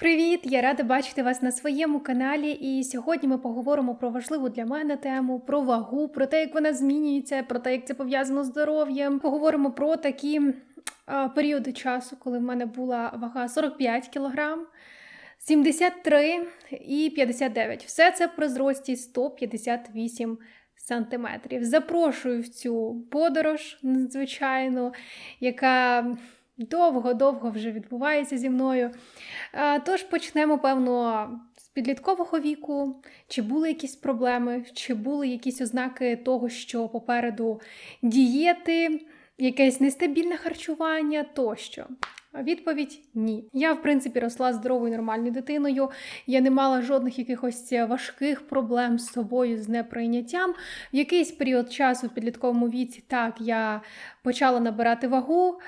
Привіт! Я рада бачити вас на своєму каналі. І сьогодні ми поговоримо про важливу для мене тему, про вагу, про те, як вона змінюється, про те, як це пов'язано з здоров'ям. Поговоримо про такі а, періоди часу, коли в мене була вага 45 кг, 73 і 59. Все це при зрості 158 сантиметрів. Запрошую в цю подорож надзвичайну, яка довго-довго вже відбувається зі мною. Тож почнемо, певно, з підліткового віку. Чи були якісь проблеми, чи були якісь ознаки того, що попереду дієти, якесь нестабільне харчування тощо. Відповідь ні. Я, в принципі, росла здоровою нормальною дитиною. Я не мала жодних якихось важких проблем з собою, з неприйняттям. В якийсь період часу в підлітковому віці так я почала набирати вагу.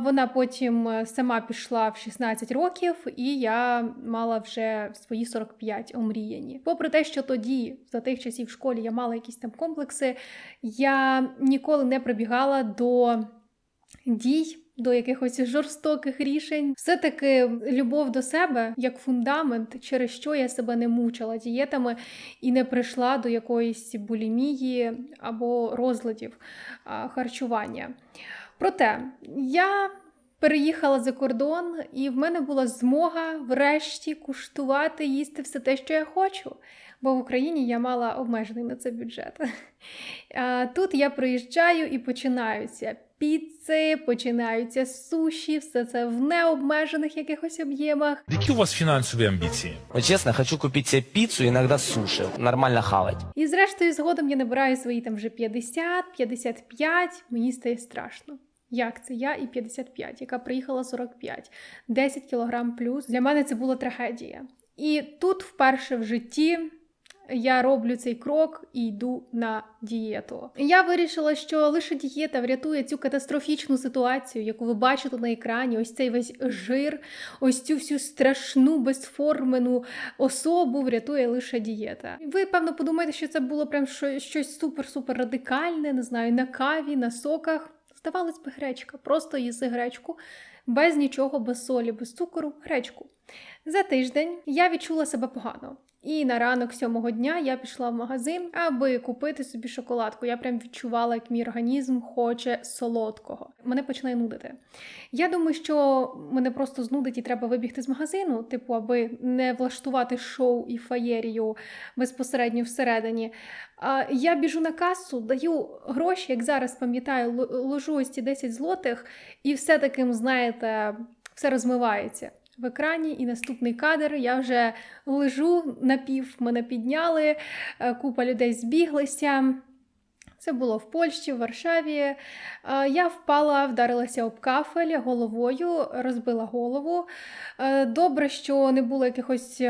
Вона потім е, сама пішла в 16 років, і я мала вже свої 45 омріяні. Попри те, що тоді, за тих часів в школі, я мала якісь там комплекси, я ніколи не прибігала до дій. До якихось жорстоких рішень, все-таки любов до себе як фундамент, через що я себе не мучила дієтами і не прийшла до якоїсь булімії або розладів харчування. Проте я переїхала за кордон, і в мене була змога врешті куштувати їсти все те, що я хочу. Бо в Україні я мала обмежений на це бюджет. А Тут я приїжджаю і починаються піци, починаються суші, все це в необмежених якихось об'ємах. Які у вас фінансові амбіції? Вот честно, хочу купить себе пиццу, иногда суши. Нормально хавать. І зрештою, згодом я набираю свої там вже 50, 55, мені стає страшно. Як це я і 55, яка приїхала 45, 10 кілограм плюс. Для мене це була трагедія. І тут вперше в житті я роблю цей крок і йду на дієту. Я вирішила, що лише дієта врятує цю катастрофічну ситуацію, яку ви бачите на екрані. Ось цей весь жир, ось цю всю страшну безформену особу врятує лише дієта. Ви певно подумаєте, що це було прям щось супер-супер радикальне, не знаю, на каві, на соках. Здавалось би, гречка, просто їси гречку, без нічого, без солі, без цукору, гречку. За тиждень я відчула себе погано. І на ранок сьомого дня я пішла в магазин, аби купити собі шоколадку. Я прям відчувала, як мій організм хоче солодкого. Мене починає нудити. Я думаю, що мене просто знудить і треба вибігти з магазину, типу, аби не влаштувати шоу і фаєрію безпосередньо всередині. А я біжу на касу, даю гроші, як зараз пам'ятаю, ложу ось ці 10 злотих, і все таким, знаєте, все розмивається в екрані, і наступний кадр я вже лежу напів, мене підняли, е, купа людей збіглися. Це було в Польщі, в Варшаві. Е, я впала, вдарилася об кафель головою, розбила голову. Е, добре, що не було якихось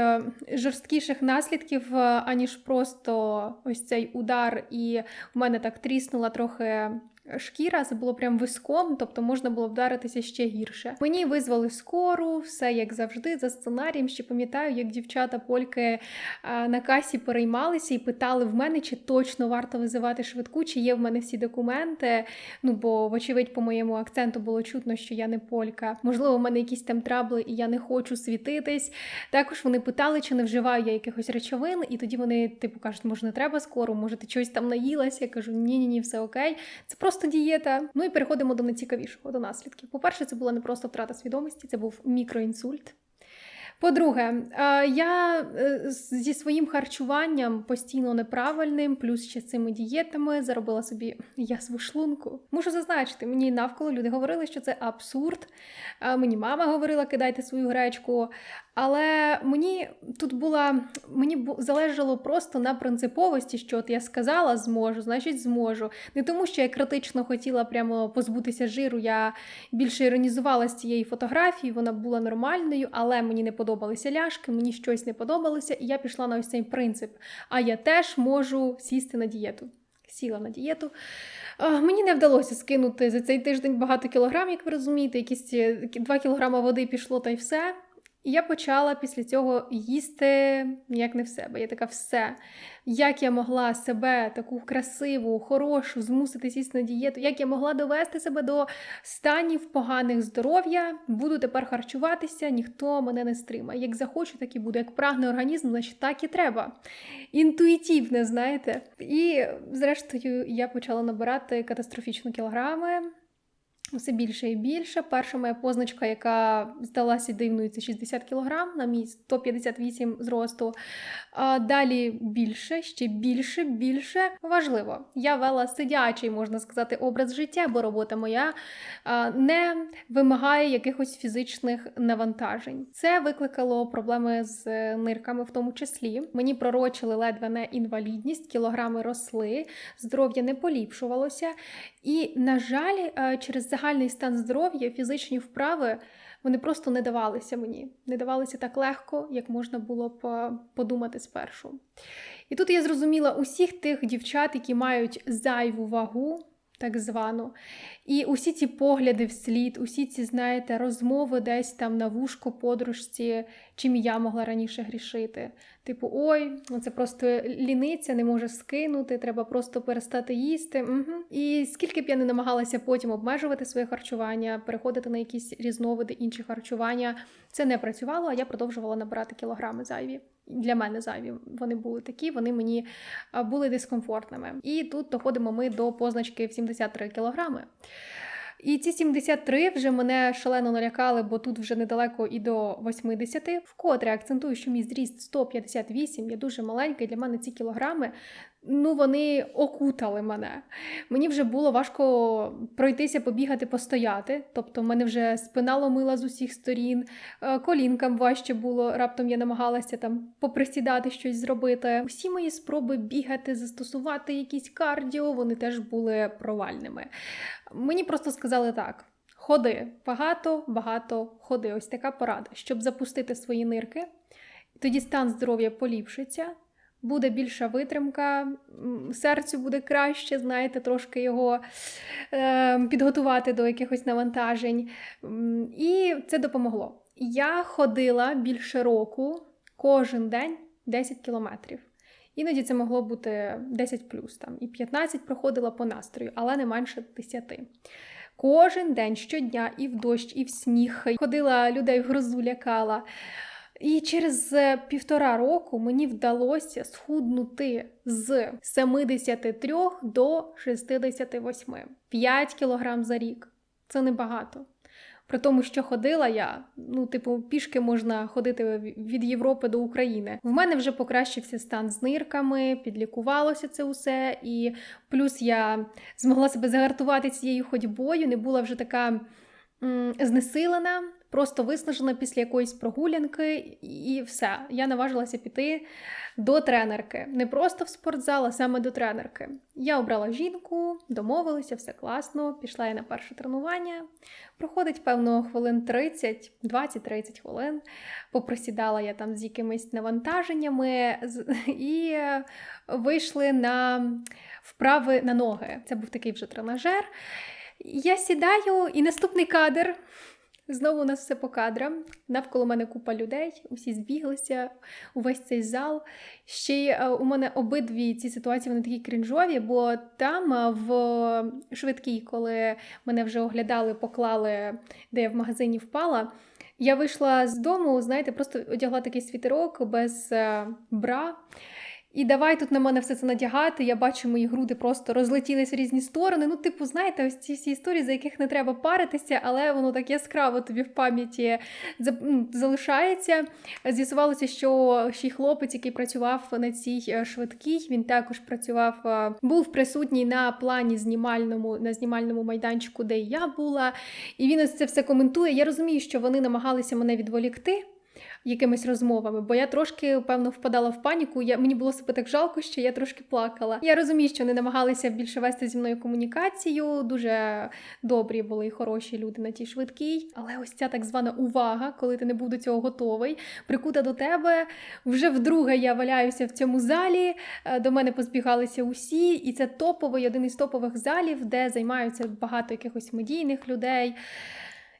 жорсткіших наслідків, аніж просто ось цей удар, і в мене так тріснула трохи шкіра, це було прям виском, тобто можна було вдаритися ще гірше. Мені визвали скору, все як завжди, за сценарієм. Ще пам'ятаю, як дівчата польки на касі переймалися і питали в мене, чи точно варто визивати швидку, чи є в мене всі документи. Ну бо, вочевидь, по моєму акценту було чутно, що я не полька. Можливо, в мене якісь там трабли, і я не хочу світитись. Також вони питали, чи не вживаю я якихось речовин, і тоді вони, типу, кажуть, може, не треба скору, може, ти чогось там наїлася. Я кажу, ні-ні, ні, все окей. Це просто просто дієта. Ну і переходимо до найцікавішого, до наслідків. По-перше, це була не просто втрата свідомості, це був мікроінсульт. По-друге, я е, зі своїм харчуванням постійно неправильним, плюс ще цими дієтами заробила собі язву шлунку. Мушу зазначити, мені навколо люди говорили, що це абсурд. Мені мама говорила, кидайте свою гречку. Але мені тут була мені залежало просто на принциповості, що от я сказала зможу, значить зможу. Не тому, що я критично хотіла прямо позбутися жиру. Я більше іронізувала з цієї фотографії, вона була нормальною, але мені не подобалися ляшки, мені щось не подобалося, і я пішла на ось цей принцип. А я теж можу сісти на дієту. Сіла на дієту. Мені не вдалося скинути за цей тиждень багато кілограмів, як ви розумієте, якісь 2 кілограми води пішло та й все. І я почала після цього їсти як не в себе. Я така все. Як я могла себе таку красиву, хорошу, змусити сісти на дієту, як я могла довести себе до станів поганих здоров'я, буду тепер харчуватися, ніхто мене не стримає. Як захочу, так і буду. Як прагне організм, значить так і треба. Інтуїтивне, знаєте. І зрештою я почала набирати катастрофічно кілограми. Все більше і більше. Перша моя позначка, яка здалася дивною, це 60 кг на мій 158 зросту. А далі більше, ще більше, більше. Важливо. Я вела сидячий, можна сказати, образ життя, бо робота моя не вимагає якихось фізичних навантажень. Це викликало проблеми з е, нирками, в тому числі. Мені пророчили ледве не інвалідність, кілограми росли, здоров'я не поліпшувалося. І, на жаль, е, через загальний стан здоров'я фізичні вправи вони просто не давалися мені, не давалися так легко, як можна було б е, подумати спершу. І тут я зрозуміла усіх тих дівчат, які мають зайву вагу, так звану, і усі ці погляди вслід, усі ці, знаєте, розмови десь там на вушко подружці, чим я могла раніше грішити. Типу, ой, ну це просто ліниця, не може скинути, треба просто перестати їсти. Угу. І скільки б я не намагалася потім обмежувати своє харчування, переходити на якісь різновиди інші харчування, це не працювало, а я продовжувала набирати кілограми зайві. Для мене зайві вони були такі, вони мені були дискомфортними. І тут доходимо ми до позначки в 73 кілограми. І ці 73 вже мене шалено налякали, бо тут вже недалеко і до 80. Вкотре акцентую, що мій зріст 158, я дуже маленький, для мене ці кілограми. Ну, вони окутали мене. Мені вже було важко пройтися, побігати, постояти. Тобто, в мене вже спина ломила з усіх сторін, е, колінкам важче було. Раптом я намагалася там поприсідати щось зробити. Усі мої спроби бігати, застосувати якісь кардіо, вони теж були провальними. Мені просто сказали так: ходи, багато, багато ходи. Ось така порада, щоб запустити свої нирки. Тоді стан здоров'я поліпшиться, буде більша витримка, серцю буде краще, знаєте, трошки його е, підготувати до якихось навантажень. І це допомогло. Я ходила більше року кожен день 10 кілометрів. Іноді це могло бути 10 плюс, там, і 15 проходила по настрою, але не менше 10. Кожен день, щодня, і в дощ, і в сніг. Ходила людей в грозу лякала. І через півтора року мені вдалося схуднути з 73 до 68. 5 кілограм за рік. Це небагато. При тому, що ходила я, ну, типу, пішки можна ходити від Європи до України. В мене вже покращився стан з нирками, підлікувалося це усе, і плюс я змогла себе загартувати цією ходьбою, не була вже така м- знесилена, просто виснажена після якоїсь прогулянки, і все. Я наважилася піти до тренерки. Не просто в спортзал, а саме до тренерки. Я обрала жінку, домовилися, все класно. Пішла я на перше тренування. Проходить, певно, хвилин 30, 20-30 хвилин. Попросідала я там з якимись навантаженнями і вийшли на вправи на ноги. Це був такий вже тренажер. Я сідаю, і наступний кадр. Знову у нас все по кадрам. Навколо мене купа людей, усі збіглися, увесь цей зал. Ще й е, у мене обидві ці ситуації вони такі крінжові, бо там е, в швидкій, коли мене вже оглядали, поклали, де я в магазині впала. Я вийшла з дому, знаєте, просто одягла такий світерок без е, бра. І давай тут на мене все це надягати. Я бачу, мої груди просто розлетілись в різні сторони. Ну, типу, знаєте, ось ці всі історії, за яких не треба паритися, але воно так яскраво тобі в пам'яті ну, залишається. З'ясувалося, що ще хлопець, який працював на цій швидкій, він також працював, був присутній на плані знімальному, на знімальному майданчику, де я була. І він ось це все коментує. Я розумію, що вони намагалися мене відволікти якимись розмовами, бо я трошки, певно, впадала в паніку. Я, Мені було себе так жалко, що я трошки плакала. Я розумію, що вони намагалися більше вести зі мною комунікацію. Дуже добрі були і хороші люди на тій швидкій. Але ось ця так звана увага, коли ти не був до цього готовий, прикута до тебе. Вже вдруге я валяюся в цьому залі. е, До мене позбігалися усі, і це топовий один із топових залів, де займаються багато якихось медійних людей.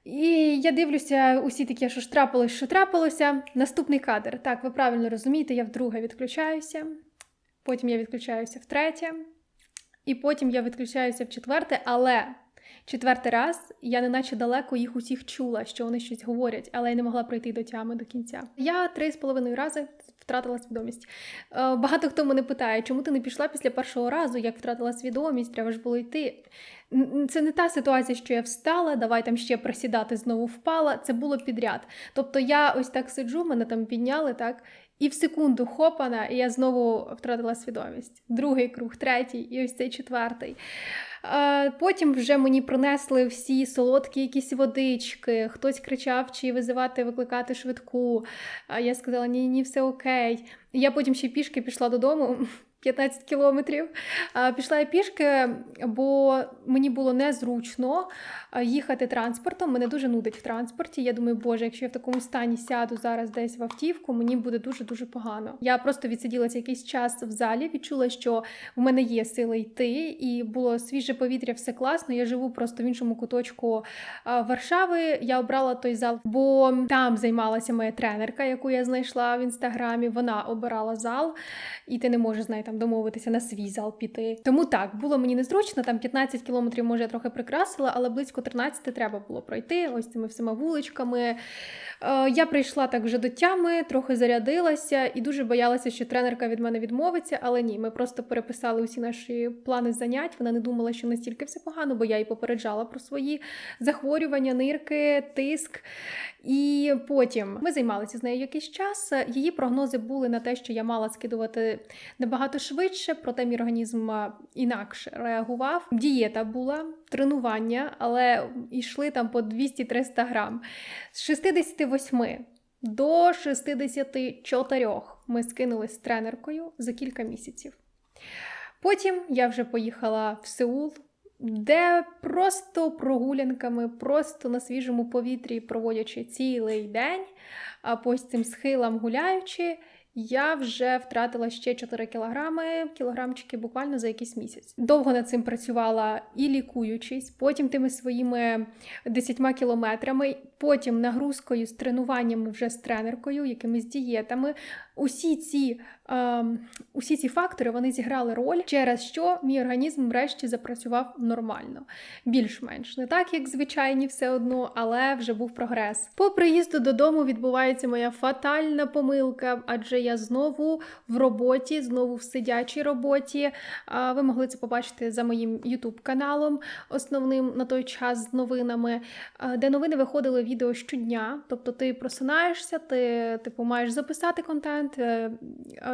І я дивлюся, усі такі, що ж трапилось, що трапилося. Наступний кадр. Так, ви правильно розумієте, я вдруге відключаюся, потім я відключаюся втретє, і потім я відключаюся в четверте, але четвертий раз я неначе далеко їх усіх чула, що вони щось говорять, але я не могла пройти до тями до кінця. Я три з половиною рази втратила свідомість. Е, Багато хто мене питає, чому ти не пішла після першого разу, як втратила свідомість, треба ж було йти. Це не та ситуація, що я встала, давай там ще присідати, знову впала. Це було підряд. Тобто я ось так сиджу, мене там підняли, так, і в секунду хопана, і я знову втратила свідомість. Другий круг, третій, і ось цей четвертий. Потім вже мені принесли всі солодкі якісь водички. Хтось кричав, чи визивати, викликати швидку. Я сказала: ні, ні, все окей. Я потім ще пішки пішла додому. 15 кілометрів. Пішла я пішки, бо мені було незручно їхати транспортом. Мене дуже нудить в транспорті. Я думаю, боже, якщо я в такому стані сяду зараз десь в автівку, мені буде дуже дуже погано. Я просто відсиділася якийсь час в залі, відчула, що в мене є сили йти, і було свіже повітря, все класно. Я живу просто в іншому куточку Варшави. Я обрала той зал, бо там займалася моя тренерка, яку я знайшла в інстаграмі. Вона обирала зал, і ти не можеш з там домовитися на свій зал піти. Тому так було мені незручно. Там 15 кілометрів, може, я трохи прикрасила, але близько 13 треба було пройти ось цими всіма вуличками. Е, я прийшла так вже до тями, трохи зарядилася і дуже боялася, що тренерка від мене відмовиться. Але ні, ми просто переписали усі наші плани занять. Вона не думала, що настільки все погано, бо я їй попереджала про свої захворювання, нирки, тиск. І потім ми займалися з нею якийсь час. Її прогнози були на те, що я мала скидувати набагато швидше, проте мій організм інакше реагував. Дієта була, тренування, але йшли там по 200-300 грам. З 68 до 64 ми скинулись з тренеркою за кілька місяців. Потім я вже поїхала в Сеул, де просто прогулянками, просто на свіжому повітрі, проводячи цілий день, а по цим схилам гуляючи, я вже втратила ще 4 кілограми, кілограмчики буквально за якийсь місяць. Довго над цим працювала і лікуючись, потім тими своїми 10 кілометрами, потім нагрузкою з тренуваннями вже з тренеркою, якимись дієтами. Усі ці, е, усі ці фактори вони зіграли роль, через що мій організм врешті запрацював нормально, більш-менш не так, як звичайні, все одно, але вже був прогрес. По приїзду додому відбувається моя фатальна помилка, адже я знову в роботі, знову в сидячій роботі. А, Ви могли це побачити за моїм youtube каналом, основним на той час з новинами, де новини виходили відео щодня. Тобто ти просинаєшся, ти типу маєш записати контент, е,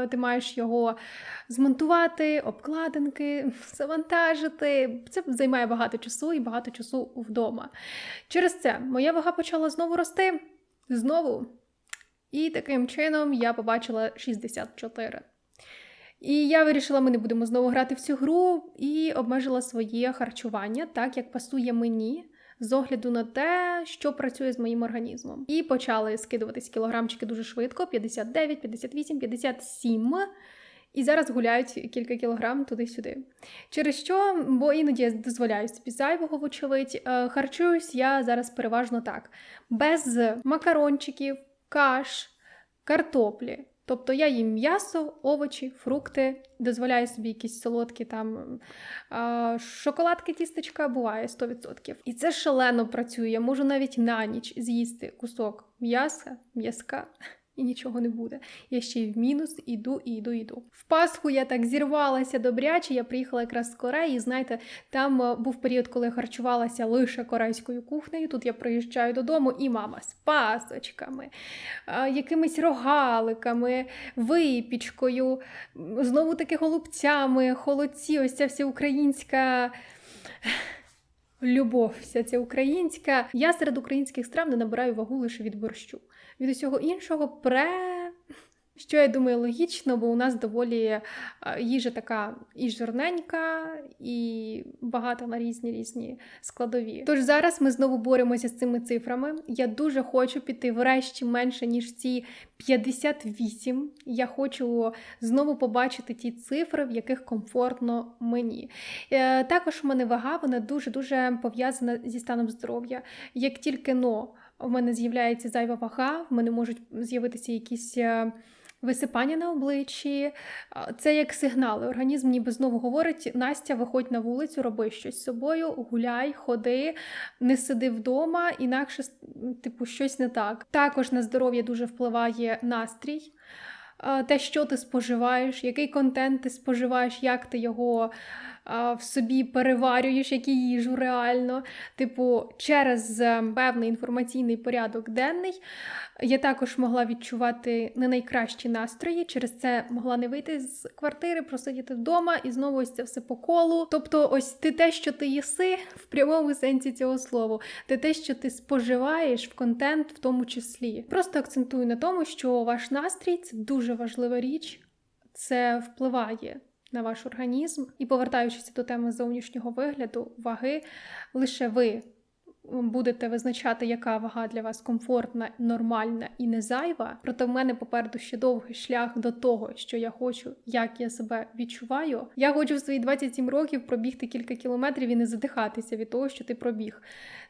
ти маєш його змонтувати, обкладинки, завантажити. Це займає багато часу і багато часу вдома. Через це моя вага почала знову рости. Знову. І таким чином я побачила 64. І я вирішила, ми не будемо знову грати в цю гру і обмежила своє харчування так, як пасує мені. З огляду на те, що працює з моїм організмом. І почали скидуватись кілограмчики дуже швидко: 59, 58, 57. І зараз гуляють кілька кілограм туди-сюди. Через що, бо іноді я дозволяю собі зайвого, вочевидь, Е, харчуюсь я зараз переважно так: без макарончиків, каш, картоплі. Тобто я їм м'ясо, овочі, фрукти, дозволяю собі якісь солодкі там шоколадки, тістечка буває 100%. І це шалено працює. Я можу навіть на ніч з'їсти кусок м'яса, м'язка. І нічого не буде. Я ще й в мінус іду, і йду, іду. В Пасху я так зірвалася добряче. Я приїхала якраз з Кореї. Знаєте, там е, був період, коли харчувалася лише корейською кухнею. Тут я приїжджаю додому, і мама з пасочками, е, якимись рогаликами, випічкою, знову таки голубцями, холодці, ось ця вся українська. Любов, вся ця українська. Я серед українських страв не набираю вагу лише від борщу. Від усього іншого пре Що я думаю, логічно, бо у нас доволі е, їжа така і жирненька, і багата на різні різні складові. Тож зараз ми знову боремося з цими цифрами. Я дуже хочу піти врешті менше ніж ці 58. Я хочу знову побачити ті цифри, в яких комфортно мені. Е, Також у мене вага, вона дуже дуже пов'язана зі станом здоров'я. Як тільки но в мене з'являється зайва вага, в мене можуть з'явитися якісь. е, Висипання на обличчі, це як сигнали. Організм ніби знову говорить: Настя, виходь на вулицю, роби щось з собою, гуляй, ходи, не сиди вдома, інакше типу щось не так. Також на здоров'я дуже впливає настрій. Те, що ти споживаєш, який контент ти споживаєш, як ти його в собі переварюєш, як і їжу реально. Типу, через е, певний інформаційний порядок денний я також могла відчувати не найкращі настрої. Через це могла не вийти з квартири, просидіти вдома і знову ось це все по колу. Тобто, ось ти те, що ти їси в прямому сенсі цього слова, ти те, що ти споживаєш в контент, в тому числі. Просто акцентую на тому, що ваш настрій це дуже важлива річ, це впливає. На ваш організм і повертаючись до теми зовнішнього вигляду, ваги, лише ви будете визначати, яка вага для вас комфортна, нормальна і не зайва. Проте в мене попереду ще довгий шлях до того, що я хочу, як я себе відчуваю. Я хочу в свої 27 років пробігти кілька кілометрів і не задихатися від того, що ти пробіг.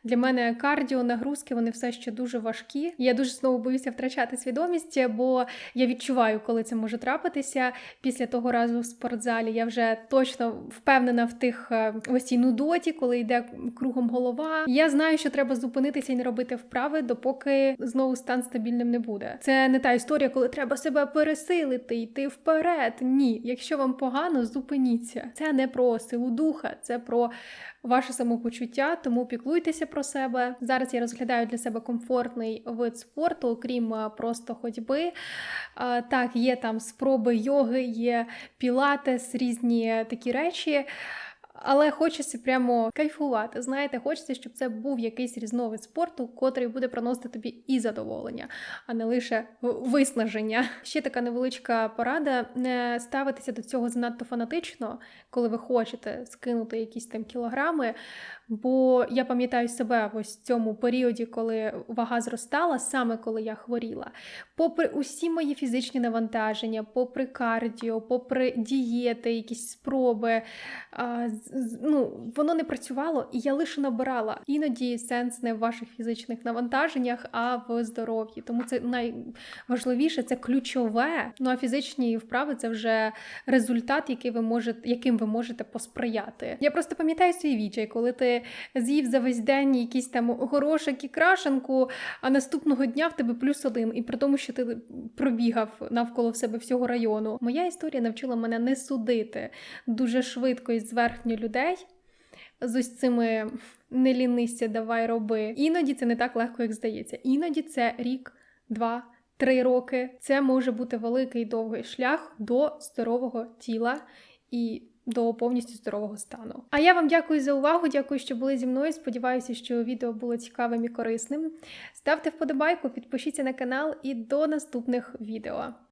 Для мене кардіо, нагрузки вони все ще дуже важкі. Я дуже знову боюся втрачати свідомість, бо я відчуваю, коли це може трапитися. Після того разу в спортзалі я вже точно впевнена в тих е, ось цій нудоті, коли йде кругом голова. Я знаю, що треба зупинитися і не робити вправи, допоки знову стан стабільним не буде. Це не та історія, коли треба себе пересилити, йти вперед. Ні, якщо вам погано, зупиніться. Це не про силу духа, це про ваше самопочуття, тому піклуйтеся про себе. Зараз я розглядаю для себе комфортний вид спорту, окрім е, просто ходьби. Так, є там спроби йоги, є пілатес, різні такі речі. Але хочеться прямо кайфувати. Знаєте, хочеться, щоб це був якийсь різновид спорту, котрий буде приносити тобі і задоволення, а не лише виснаження. Ще така невеличка порада: не ставитися до цього занадто фанатично, коли ви хочете скинути якісь там кілограми. Бо я пам'ятаю себе в ось цьому періоді, коли вага зростала, саме коли я хворіла. Попри усі мої фізичні навантаження, попри кардіо, попри дієти, якісь спроби, ну, воно не працювало, і я лише набирала. Іноді сенс не в ваших фізичних навантаженнях, а в здоров'ї. Тому це найважливіше, це ключове. Ну а фізичні вправи це вже результат, який ви можете, яким ви можете посприяти. Я просто пам'ятаю свій відчай, коли ти з'їв за весь день якийсь там горошок і крашенку, а наступного дня в тебе плюс один, і при тому, що ти пробігав навколо в себе всього району. Моя історія навчила мене не судити дуже швидко із зверхньо людей. З ось цими не лінися, давай роби. Іноді це не так легко, як здається. Іноді це рік, два, три роки. Це може бути великий довгий шлях до здорового тіла і до повністю здорового стану. А я вам дякую за увагу. Дякую, що були зі мною. Сподіваюся, що відео було цікавим і корисним. Ставте вподобайку, підпишіться на канал і до наступних відео.